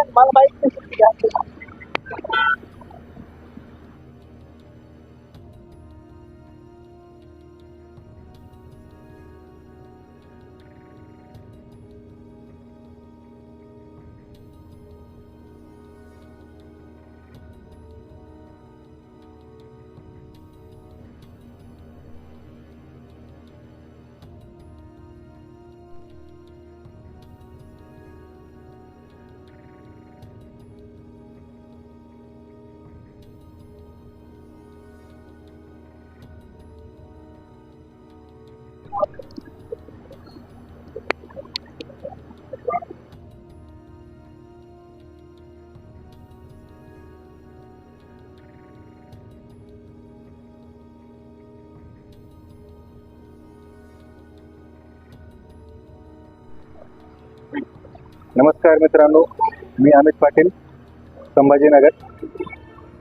कोणती घ्या मला माहीत नाही नमस्कार मित्रांनो मी अमित पाटील संभाजीनगर.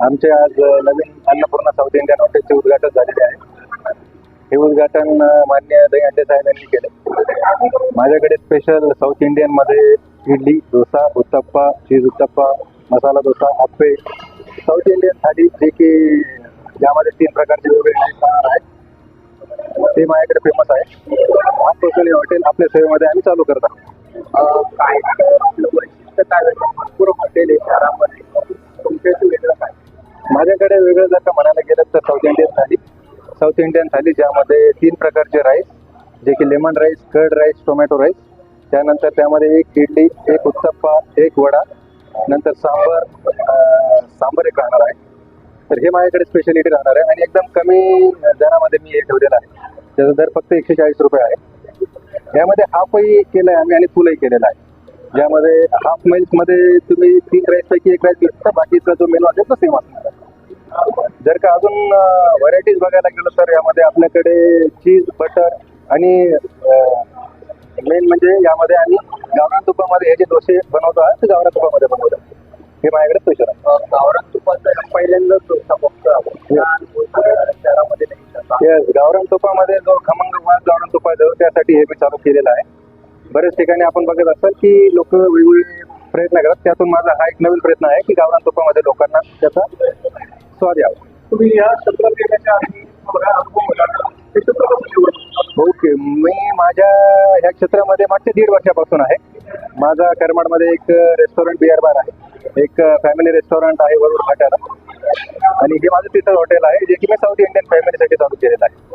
आमचे आज नवीन अन्नपूर्णा साऊथ इंडियन हॉटेलचे उद्घाटन झालेले आहे. हे उद्घाटन मान्य दही साहेबांनी केले. माझ्याकडे special south इंडियनमध्ये idli dosa uttapam cheese uttapam masala dosa appe. South Indian thali जे की ज्यामध्ये तीन प्रकारचे वेगवेगळे आहेत. ते माझ्याकडे फेमस आहे. आजपासून हे हॉटेल आपल्या सेवेमध्ये आम्ही चालू करत आहोत. काय आपलं वैशिष्ट्य काय भरपूर हॉटेल आहे शहरामध्ये. तुमच्याशी वेगळं काय? माझ्याकडे वेगळं जर का म्हणायला गेलं तर south Indian thali. South Indian thali ज्यामध्ये तीन प्रकारचे राईस जे की lemon rice curd rice tomato rice त्यानंतर त्यामध्ये एक इडली एक उत्तप्पा एक वडा. नंतर सांबर सांबार सांबर एक राहणार आहे. तर हे माझ्याकडे स्पेशालिटी राहणार आहे. आणि एकदम कमी दरामध्ये मी हे ठेवलेलं आहे. त्याचा दर फक्त एकशे चाळीस रुपये आहे. यामध्ये हाफही केलं आहे आम्ही आणि फुलही केलेलं आहे. ज्यामध्ये हाफमध्ये तुम्ही तीन राईस पैकी एक राईस घेतला बाकीचा जो मेनू असेल तो सेम असणार. जर का अजून व्हरायटीज बघायला गेलो तर यामध्ये आपल्याकडे चीज बटर आणि मेन म्हणजे यामध्ये आम्ही गावरान तुपामध्ये हे जे डोसे बनवतो आहे ते गावरान तुपामध्ये बनवतो. हे माझ्याकडे स्पेशल आहे. गावरान तुपाचा पहिल्यांदाच डोसा बघतो आपण. शहरामध्ये गावरान तुपामध्ये जो खमंग गावरान आहे त्यासाठी हे मी चालू केलेलं आहे. बरेच ठिकाणी आपण बघत असाल की लोक वेगवेगळे प्रयत्न करतात. त्यातून माझा हा एक नवीन प्रयत्न आहे की गावरान तुपामध्ये लोकांना त्याचा स्वाद यावा. तुम्ही या ओके. मी माझ्या ह्या क्षेत्रामध्ये मागच्या दीड वर्षापासून आहे. माझा करमाडमध्ये एक रेस्टॉरंट बिअर बार आहे. एक फॅमिली रेस्टॉरंट आहे वरुड फाट्याला आणि हे माझं तिथं हॉटेल आहे जे की मी साऊथ इंडियन फॅमिलीसाठी चालू केलेलं आहे.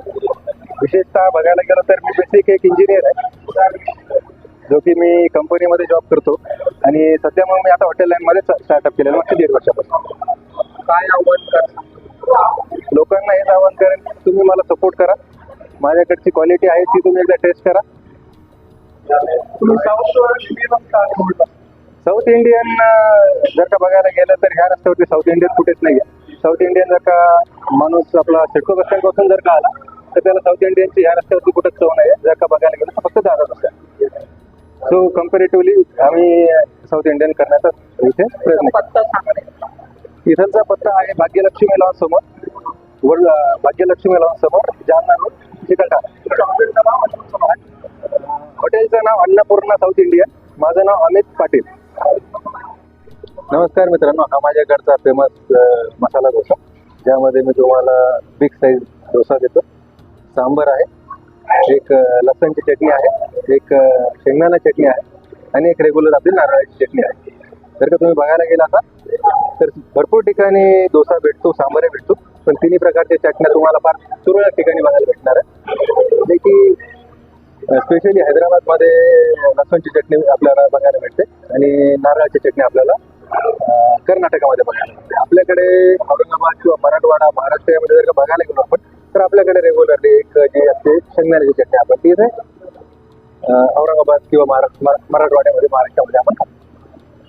विशेषतः बघायला गेलं तर मी बेसिक एक इंजिनियर आहे. जो की मी कंपनीमध्ये जॉब करतो. आणि सध्या मग मी आता हॉटेल लाईनमध्ये स्टार्टअप केलेलं मागच्या दीड वर्षापासून. काय आव्हान करणार लोकांना हेच आवाहन करेन की तुम्ही मला सपोर्ट करा. माझ्याकडची क्वालिटी आहे ती तुम्ही एकदा टेस्ट करा. साऊथ इंडियन जर का बघायला गेलं तर ह्या रस्त्यावरती साऊथ इंडियन कुठेच नाही आहे साऊथ इंडियन जर का माणूस आपला सिडको बस स्टँडपासून जर का आला तर त्याला साऊथ इंडियनची ह्या रस्त्यावरती कुठंच चव नाही आहे जर का बघायला गेलं तर फक्त दादा रस्ता सो कम्पेरेटिव्हली आम्ही साऊथ इंडियन करण्याचा इथे प्रयत्न सांगा नाही इथलचा पत्ता आहे भाग्यलक्ष्मी लॉन समोर. वर भाग्यलक्ष्मी लॉन समोर जालना रोड चिकलठाणा. हॉटेलचं नाव हॉटेलचं नाव अन्नपूर्णा साऊथ इंडियन. माझं नाव अमित पाटील. नमस्कार मित्रांनो हा माझ्याकडचा फेमस मसाला डोसा. ज्यामध्ये मी तुम्हाला बिग साईज डोसा देतो. सांबर आहे एक लसणची चटणी आहे एक शेंगदाणा चटणी आहे आणि एक रेग्युलर आपली नारळाची चटणी आहे. जर का तुम्ही बघायला गेला असाल तर भरपूर ठिकाणी डोसा भेटतो सांबार भेटतो पण तिन्ही प्रकारच्या चटण्या तुम्हाला फार तुरळक ठिकाणी बघायला भेटणार आहे जे की स्पेशली हैदराबादमध्ये लसणची चटणी आपल्याला बघायला भेटते आणि नारळाची चटणी आपल्याला कर्नाटकामध्ये बघायला भेटते आपल्याकडे औरंगाबाद किंवा मराठवाडा महाराष्ट्र यामध्ये जर का बघायला गेलो आपण तर आपल्याकडे रेग्युलरली एक जी असते शेंगदाण्याची चटणी आपण ती औरंगाबाद किंवा महाराष्ट्र मराठवाड्यामध्ये महाराष्ट्रामध्ये आपण खातो.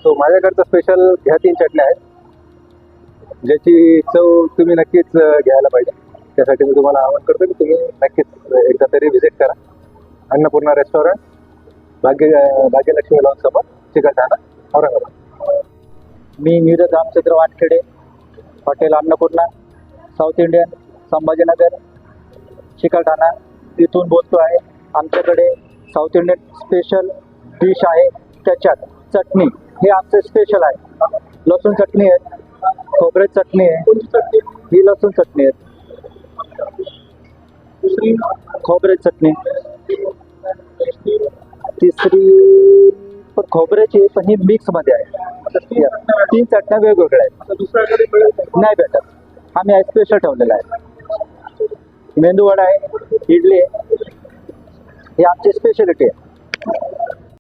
सो माझ्याकडचं स्पेशल ह्या तीन चटण्या आहेत. ज्याची चव तुम्ही नक्कीच घ्यायला पाहिजे. त्यासाठी मी तुम्हाला आवाहन करतो की तुम्ही नक्कीच एकदा तरी व्हिजिट करा. अन्नपूर्णा रेस्टॉरंट भाग्य भाग्यलक्ष्मी लॉन समोर चिकलठाणा औरंगाबाद. मी Neeraj Ramchandra Wankhede hotel Annapurna south Indian Sambhajinagar Chikalthana तिथून बोलतो आहे. आमच्याकडे साऊथ इंडियन स्पेशल डिश आहे. त्याच्यात चटणी. हे आमचं स्पेशल आहे. लसूण चटणी आहे. खोबरे चटणी आहे. चटणी ही लसूण चटणी आहे. खोबरे चटणी. तिसरी पण खोबऱ्याची पण ही मिक्समध्ये आहे. तीन चटण्या वेगवेगळ्या आहेत. दुसऱ्याकडे नाही भेटत. आम्ही स्पेशल ठेवलेला आहे. मेंदूवडा आहे इडली आहे. ही आमची स्पेशालिटी आहे.